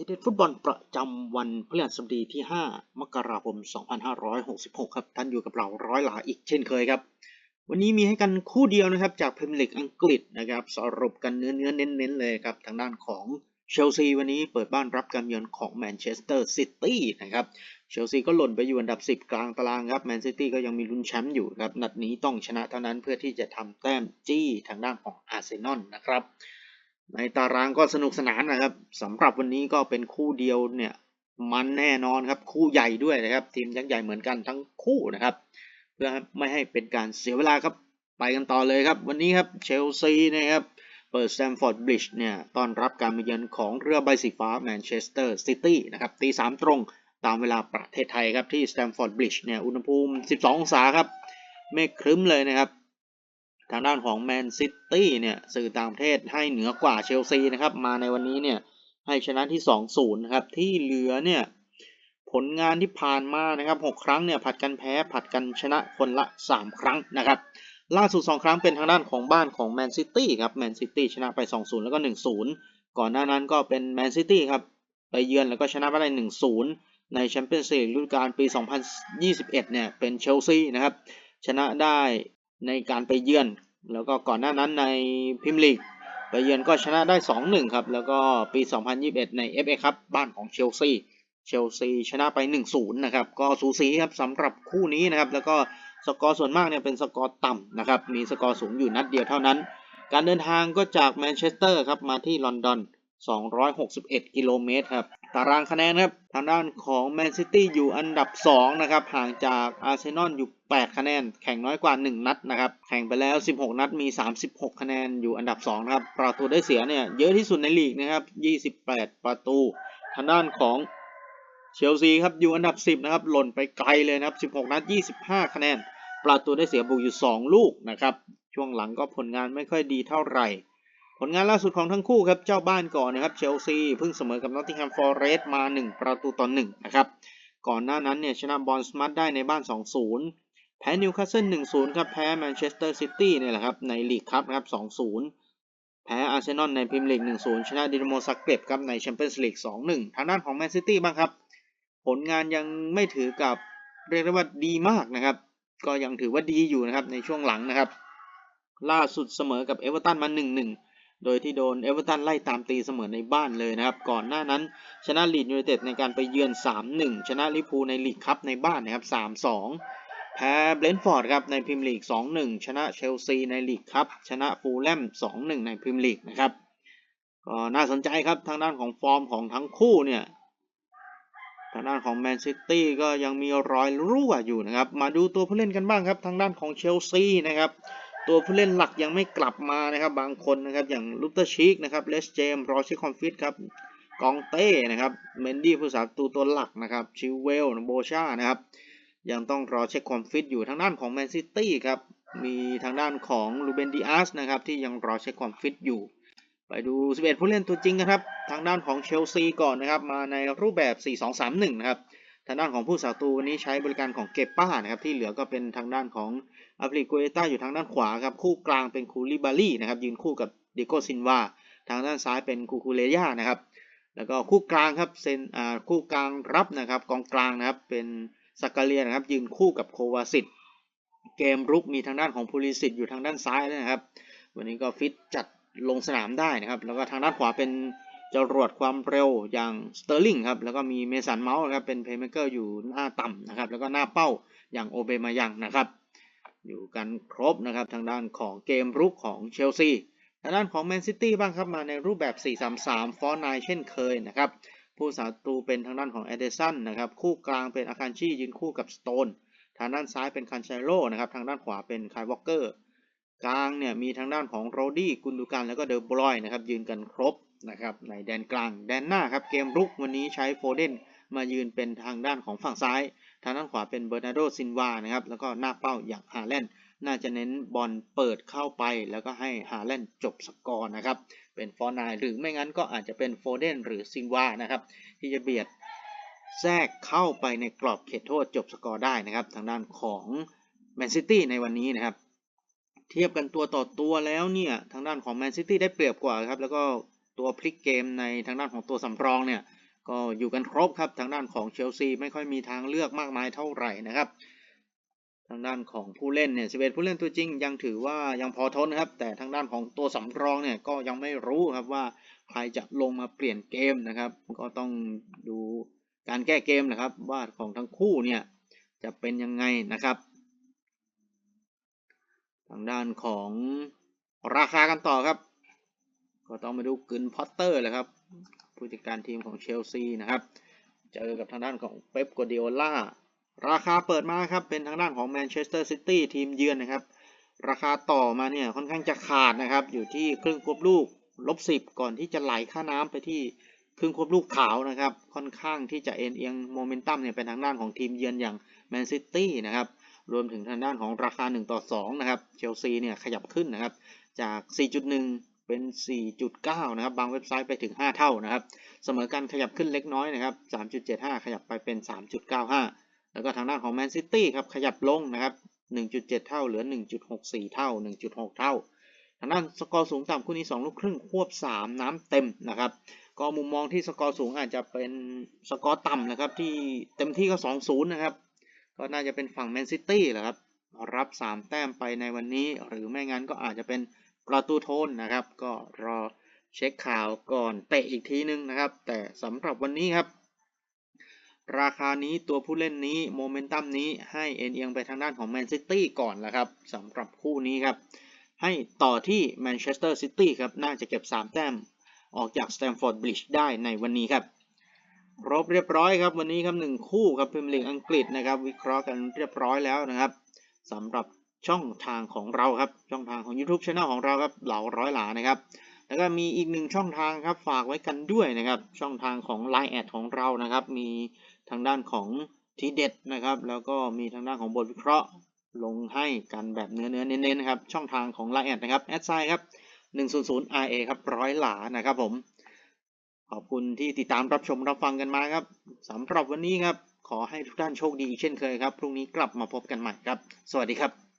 ทีเด็ดฟุตบอลประจำวันพฤหัสบดีที่ 5 มกราคม 2566 ครับ ท่านอยู่กับเราร้อยหลาอีกเช่นเคยครับ วันนี้มีให้กันคู่เดียวนะครับ จากพรีเมียร์ลีกอังกฤษนะครับ สรุปกันเนื้อเนื้อเน้นๆเลยครับ ทางด้านของเชลซีวันนี้เปิดบ้านรับการเยือนของแมนเชสเตอร์ซิตี้นะครับ เชลซีก็หล่นไปอยู่อันดับ 10 กลางตารางครับ แมนซิตี้ก็ยังมีลุ้นแชมป์อยู่ครับ นัดนี้ต้องชนะเท่านั้นเพื่อที่จะทำแต้มจี้ทางด้านของอาร์เซนอลนะครับ ในตารางก็สนุกสนานนะครับสำหรับวันนี้ก็เป็นคู่เดียวเนี่ยมันแน่นอนครับคู่ใหญ่ด้วยนะครับ ทีมยักษ์ใหญ่เหมือนกันทั้งคู่นะครับ เพื่อไม่ให้เป็นการเสียเวลาครับไปกันต่อเลยครับ วันนี้ครับเชลซีนะครับเปิดสแตมฟอร์ดบริดจ์เนี่ยต้อนรับการมาเยือนของเรือใบสีฟ้าแมนเชสเตอร์ซิตี้นะครับตีสามตรงตามเวลาประเทศไทยครับที่สแตมฟอร์ดบริดจ์เนี่ยอุณหภูมิ 12 องศาครับเมฆครึ้มเลยนะครับ ทางด้านของแมนซิตี้เนี่ยสื่อต่างประเทศให้เหนือกว่าเชลซีนะครับ มาในวันนี้เนี่ยให้ชนะที่ 2-0 นะครับ ที่เหลือเนี่ยผลงานที่ผ่านมานะครับ 6 ครั้งเนี่ยผัดกันแพ้ผัดกันชนะคนละ 3 ครั้งนะครับ ล่าสุด 2 ครั้งเป็นทางด้านของบ้านของแมนซิตี้ครับแมนซิตี้ชนะไป 2-0 แล้วก็ 1-0 ก่อนหน้านั้นก็เป็นแมนซิตี้ครับไปเยือนแล้วก็ชนะไปได้ 1-0 ในแชมเปี้ยนส์ลีกฤดูกาลปี 2021 เนี่ยเป็นเชลซีนะครับชนะได้ ในการไปเยือน แล้วก็ก่อนหน้านั้นในพรีเมียร์ลีกไปเยือนก็ชนะได้ 2-1 ครับ แล้วก็ปี 2021 ใน FA ครับบ้านของเชลซีเชลซีชนะไป 1-0 นะครับ ก็สูสีครับสำหรับคู่นี้นะครับ แล้วก็สกอร์ส่วนมากเนี่ยเป็นสกอร์ต่ำนะครับ มีสกอร์สูงอยู่นัดเดียวเท่านั้น การเดินทางก็จากแมนเชสเตอร์ครับมาที่ลอนดอน 261 กิโลเมตรครับ ตารางคะแนนครับทางด้านของแมนซิตี้อยู่อันดับ 2 นะครับ ห่างจากอาร์เซนอลอยู่ 8 คะแนน แข่งน้อยกว่า 1 นัดนะครับ แข่งไปแล้ว 16 นัดมี 36 คะแนนอยู่อันดับ 2 นะครับ ประตูได้เสียเนี่ยเยอะที่สุดในลีกนะครับ 28 ประตู ทางด้านของเชลซีครับอยู่อันดับ 10 นะครับ หล่นไปไกลเลยนะครับ 16 นัด 25 คะแนน ประตูได้เสียบุกอยู่ 2 ลูกนะครับ ช่วงหลังก็ผลงานไม่ค่อยดีเท่าไหร่ ผลงานล่าสุดของทั้งคู่ครับ เจ้าบ้านก่อนนะครับเชลซีเพิ่งเสมอกับนอตติงแฮมฟอร์เรสต์มา 1 ประตูต่อ1นะครับ ก่อนหน้านั้นเนี่ยชนะบอลสมัตได้ในบ้าน 2-0 แพ้นิวคาสเซิล 1-0 ครับ แพ้แมนเชสเตอร์ซิตี้เนี่ยแหละครับ ในลีกครับนะครับ 2-0 แพ้อาร์เซนอลในพรีเมียร์ลีก 1-0 ชนะดินาโมซักเกร็บครับในแชมเปี้ยนส์ลีก 2-1 ทางด้านของแมนซิตี้บ้างครับ ผลงานยังไม่ถือกับเรียกได้ว่าดีมากนะครับ ก็ยังถือว่าดีอยู่นะครับในช่วงหลังนะครับ ล่าสุดเสมอกับเอเวอร์ตันมา 1-1 โดยที่โดนเอเวอร์ตันไล่ตามตีเสมอในบ้านเลยนะครับ ก่อนหน้านั้นชนะลีดยูไนเต็ดในการไปเยือน 3-1 ชนะลิพูในลีกคัพในบ้านนะครับ 3-2 แพ้เบรนฟอร์ดครับในพรีเมียร์ลีก 2-1 ชนะเชลซีในลีกคัพชนะฟูลแลม 2-1 ในพรีเมียร์ลีกนะครับก็น่าสนใจครับทางด้านของฟอร์มของทั้งคู่เนี่ยทางด้านของแมนซิตี้ก็ยังมีรอยรั่วอยู่นะครับ มาดูตัวผู้เล่นกันบ้างครับ ทางด้านของเชลซีนะครับ ตัวผู้เล่นหลักยังไม่กลับมานะครับ บางคนนะครับ อย่างลูเตอร์ชิกนะครับเลสเจมรอชิคอนฟิตครับกองเต้นะครับเมนดี้ผู้สาประตูตัวหลักนะครับชิวเวลโบชานะครับยังต้องรอเช็คความฟิตอยู่ทางด้านของแมนซิตี้ครับมีทางด้านของลูเบนดิอาสนะครับที่ยังรอเช็คความฟิตอยู่ ไปดู 11 ผู้เล่นตัวจริงนะครับ ทางด้านของเชลซีก่อนนะครับ มาในรูปแบบ 4-2-3-1 นะครับ ทางด้านของผู้สาตูวันนี้ใช้บริการของเกปป้านะครับที่เหลือก็เป็นทางด้านของอัฟริโกเอต้าอยู่ทางด้านขวาครับคู่กลางเป็นคูลิบาลี่นะครับยืนคู่กับเดโกซินวาทางด้านซ้ายเป็นคูคูเลยานะครับแล้วก็คู่กลางครับเซนอ่าคู่กลางรับนะครับกองกลางนะครับเป็นสักกาเลียนะครับยืนคู่กับโควาสิตเกมรุกมีทางด้านของพูลิสิตอยู่ทางด้านซ้ายนะครับ วันนี้ก็ฟิตจัดลงสนามได้นะครับ แล้วก็ทางด้านขวาเป็น จรวดความเร็วอย่างสเตอร์ลิงครับแล้วก็มีเมสันเมาส์ครับเป็นเพย์เมเกอร์อยู่หน้าต่ำนะครับแล้วก็หน้าเป้าอย่างโอเบมายังนะครับอยู่กันครบนะครับทางด้านของเกมรุกของเชลซีทางด้านของแมนซิตี้บ้างครับมาในรูปแบบ 4-3-3 ฟอร์นายเช่นเคยนะครับผู้สาตูเป็นทางด้านของเอเดสันนะครับคู่กลางเป็นอาคารชียืนคู่กับสโตนทางด้านซ้ายเป็นคันเชโร่นะครับทางด้านขวาเป็นคายวอลเกอร์กลางเนี่ยมีทางด้านของโรดี้กุนดูกันแล้วก็เดอบรอยนะครับยืนกันครบ นะครับในแดนกลางแดนหน้าครับเกมรุกวันนี้ใช้โฟเดนมายืนเป็นทางด้านของฝั่งซ้าย ทางด้านขวาเป็นเบอร์นาร์โดซินวานะครับแล้วก็หน้าเป้าอย่างฮาแลนด์น่าจะเน้นบอลเปิดเข้าไป แล้วก็ให้ฮาแลนด์จบสกอร์นะครับเป็นฟอร์นายหรือไม่งั้นก็อาจจะเป็นโฟเดนหรือซินวานะครับที่จะเบียดแทรกเข้าไปในกรอบเขตโทษจบสกอร์ได้นะครับ ทางด้านของแมนซิตี้ในวันนี้นะครับ เทียบกันตัวต่อตัวแล้วเนี่ย ทางด้านของแมนซิตี้ได้เปรียบกว่าครับ แล้วก็ ตัวพลิกเกมในทางด้านของตัวสำรองเนี่ยก็อยู่กันครบครับทางด้านของเชลซีไม่ค่อยมีทางเลือกมากมายเท่าไหร่นะครับ ทางด้านของผู้เล่นเนี่ย11ผู้เล่นตัวจริง ยังถือว่ายังพอทนครับ แต่ทางด้านของตัวสำรองเนี่ยก็ยังไม่รู้ครับว่าใครจะลงมาเปลี่ยนเกมนะครับ ก็ต้องดูการแก้เกมนะครับว่าของทั้งคู่เนี่ยจะเป็นยังไงนะครับ ทางด้านของราคากันต่อครับ ก็ต้องมาดูกึนพอตเตอร์แหละครับ ผู้จัดการทีมของเชลซีนะครับ เจอกับทางด้านของเป๊ปกัวเดโอล่าราคาเปิดมาครับ เป็นทางด้านของแมนเชสเตอร์ซิตี้ทีมเยือนนะครับ ราคาต่อมาเนี่ยค่อนข้างจะขาดนะครับ อยู่ที่ครึ่งควบลูกลบสิบก่อนที่จะไหลค่าน้ำไปที่ครึ่งควบลูกขาวนะครับ ค่อนข้างที่จะเอ็นเอียงโมเมนตัมเนี่ยเป็นทางด้านของทีมเยือนอย่างแมนซิตี้นะครับรวมถึงทางด้านของราคา 1 ต่อ 2 นะครับ เชลซีเนี่ยขยับขึ้นนะครับ จาก 4.1 เป็น 4.9 นะครับ บางเว็บไซต์ไปถึง 5 เท่านะครับ เสมอกันขยับขึ้นเล็กน้อยนะครับ 3.75 ขยับไปเป็น 3.95 แล้วก็ทางด้านของแมนซิตี้ครับ ขยับลงนะครับ 1.7 เท่า เหลือ 1.64 เท่า 1.6 เท่า ทางด้านสกอร์สูงต่ำคู่นี้ 2 ลูกครึ่งควบ 3 น้ำเต็มนะครับ ก็มุมมองที่สกอร์สูงอาจจะเป็นสกอร์ต่ำนะครับ ที่เต็มที่ก็ 2-0 นะครับ ก็น่าจะเป็นฝั่งแมนซิตี้แหละครับ รับ 3 แต้มไปในวันนี้ หรือไม่งั้นก็อาจจะเป็น ประตูโทนนะครับ ก็รอเช็คข่าวก่อนเตะอีกทีนึงนะครับ แต่สำหรับวันนี้ครับ ราคานี้ตัวผู้เล่นนี้โมเมนตัมนี้ให้เอ็นเอียงไปทางด้านของแมนซิตี้ก่อนแล้วครับสำหรับคู่นี้ครับ ให้ต่อที่แมนเชสเตอร์ซิตี้ครับ น่าจะเก็บ 3 แต้มออกจากสแตมฟอร์ดบริดจ์ได้ในวันนี้ครับครบเรียบร้อยครับวันนี้ครับหนึ่งคู่ครับพรีเมียร์ลีกอังกฤษนะครับ วิเคราะห์กันเรียบร้อยแล้วนะครับสำหรับ ช่องทางของเราครับ ช่องทางของ YouTube Channel ของเราครับเหล่าร้อยหลานะครับ แล้วก็มีอีกหนึ่งช่องทางครับฝากไว้กันด้วยนะครับ ช่องทางของ Line แอดของเรานะครับ มีทางด้านของทีเด็ดนะครับ แล้วก็มีทางด้านของบทวิเคราะห์ลงให้กันแบบเนื้อเนื้อเน้นๆนะครับ ช่องทางของ Line แอดนะครับแอดไซครับ 100 RA ครับร้อยหลานะครับผม ขอบคุณที่ติดตามรับชมรับฟังกันมาครับสำหรับวันนี้ครับ ขอให้ทุกท่านโชคดีเช่นเคยครับ พรุ่งนี้กลับมาพบกันใหม่ครับ สวัสดีครับ